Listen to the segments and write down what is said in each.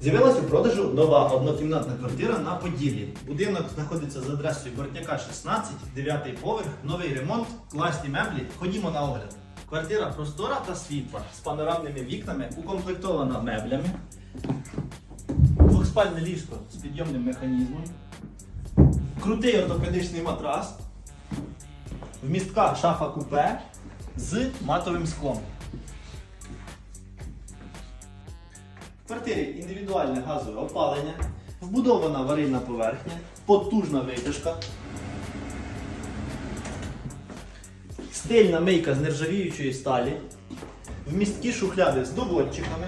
З'явилася у продажу нова однокімнатна квартира на Поділлі. Будинок знаходиться за адресою Бортняка 16, 9 поверх, новий ремонт, класні меблі. Ходімо на огляд. Квартира простора та світла з панорамними вікнами, укомплектована меблями, двохспальне ліжко з підйомним механізмом, крутий ортопедичний матрас, вмістка шафа купе з матовим склом. В квартирі індивідуальне газове опалення, вбудована аварійна поверхня, потужна витяжка, стильна мийка з нержавіючої сталі, вмісткі шухляди з доводчиками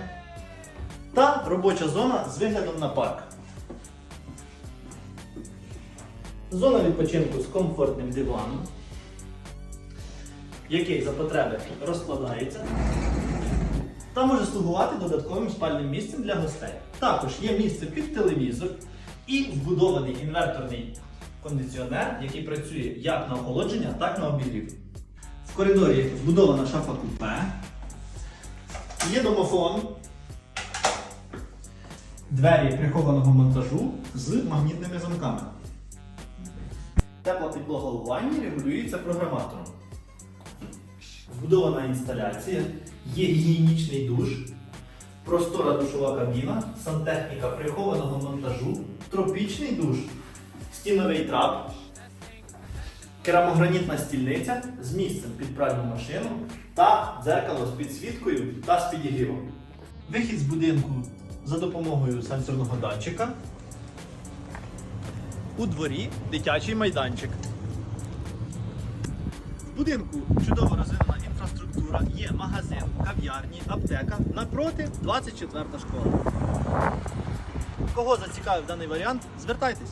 та робоча зона з виглядом на парк. Зона відпочинку з комфортним диваном, який за потреби розкладається та може слугувати додатковим спальним місцем для гостей. Також є місце під телевізор і вбудований інверторний кондиціонер, який працює як на охолодження, так на обігрів. В коридорі вбудована шафа купе, є домофон, двері прихованого монтажу з магнітними замками. Тепла підлога у ванні регулюється програматором. Вбудована інсталяція, є гігієнічний душ, простора душова кабіна, сантехніка прихованого монтажу, тропічний душ, стіновий трап, керамогранітна стільниця з місцем під пральну машину та дзеркало з підсвіткою та з підігрівом. Вихід з будинку за допомогою сенсорного датчика. У дворі дитячий майданчик. В будинку чудово розвинена інфраструктура, є магазин, кав'ярні, аптека. Напроти 24 школа. Кого зацікавив даний варіант, звертайтесь.